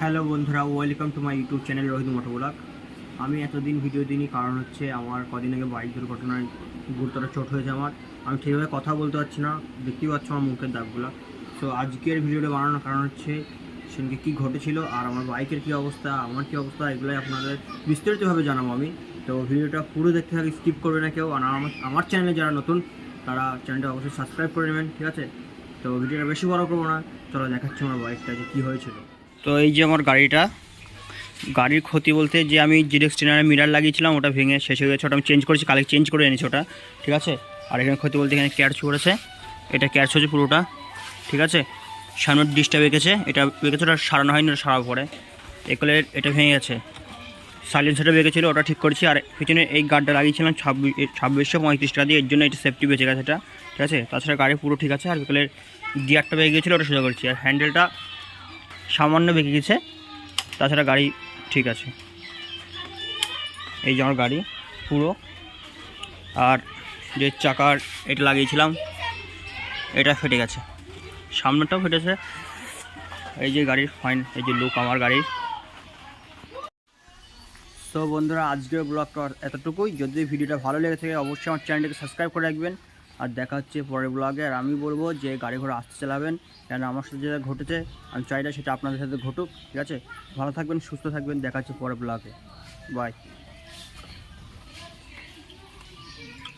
Hello বন্ধুরা, welcome to my YouTube channel Rohit moto vlog আমি এতদিন ভিডিও দিইনি, কারণ হচ্ছে আমার কদিন আগে বাইক দুর্ঘটনায় গুরুতর চোট হয়েছে আমার। আমি ঠিকভাবে কথা বলতে পারছি না, দেখতেই পাচ্ছ আমার মুখের দাগগুলো। তো আজকের ভিডিওটা বানানোর কারণ হচ্ছে, সেদিনকে কী ঘটেছিল আর আমার বাইকের কী অবস্থা, আমার কী অবস্থা, এগুলোই আপনাদের বিস্তারিতভাবে জানাব আমি। তো, ভিডিওটা পুরো দেখতে থাকি স্কিপ করবে না কেউ। আর আমার আমার চ্যানেলে যারা নতুন, তারা চ্যানেলটা অবশ্যই সাবস্ক্রাইব করে নেবেন, ঠিক আছে? তো, ভিডিওটা বেশি বড় করব না, চলো দেখাচ্ছি আমার বাইকটা যে কী হয়েছিল। তো এই যে আমার গাড়িটা, গাড়ির ক্ষতি বলতে যে আমি জিরেক্স টেনারের মিরার লাগিয়েছিলাম, ওটা ভেঙে শেষ হয়ে গেছে, ওটা আমি চেঞ্জ করেছি কালে চেঞ্জ করে এনেছি ওটা, ঠিক আছে? আর এখানে ক্ষতি বলতে এখানে ক্যাচ পড়েছে এটা ক্যাচ হচ্ছে পুরোটা, ঠিক আছে? সামনের ডিসটা বেঁকেছে এটা বেঁকেছে ওটা সারানো হয়নি, ওটা সারার পরে। এগুলো এটা ভেঙে গেছে। সাইলেন্সারটা বেঁকেছিল, ওটা ঠিক করেছি, আর পিছনে এই গার্ডটা লাগিয়েছিলাম ছাব্বিশ ছাব্বিশশো পঁয়ত্রিশ টাকা দিয়ে, এর জন্য এটা সেফটি বেঁচে গেছে এটা, ঠিক আছে? তাছাড়া গাড়ি পুরো ঠিক আছে, আর বিকেলের গিয়ারটা বেঁকে গিয়েছিল ওটা সোজা করছি, আর হ্যান্ডেলটা সামান্য বেঁকে গেছে, তাছাড়া গাড়ি ঠিক আছে। এই যে আমার গাড়ি, পুরো। আর যে চাকার এটা লাগিয়েছিলাম, এটা ফেটে গেছে। সামনেটাও ফেটেছে। এই যে গাড়ির ফাইন এই যে লুক আমার গাড়ির। তো বন্ধুরা, আজকের ব্লগটা এতটুকুই। যদি ভিডিওটা ভালো লেগে থাকে, অবশ্যই আমার চ্যানেলটাকে সাবস্ক্রাইব করে রাখবেন। আর দেখা হচ্ছে পরের ব্লগে আর আমি বলব যে গাড়ি ঘোড়া আসতে চালাবেন কেন আমার সাথে যেটা ঘটেছে, আমি চাই না সেটা আপনাদের সাথে ঘটুক, ঠিক আছে? ভালো থাকবেন, সুস্থ থাকবেন, দেখা হচ্ছে পরের ব্লগে বাই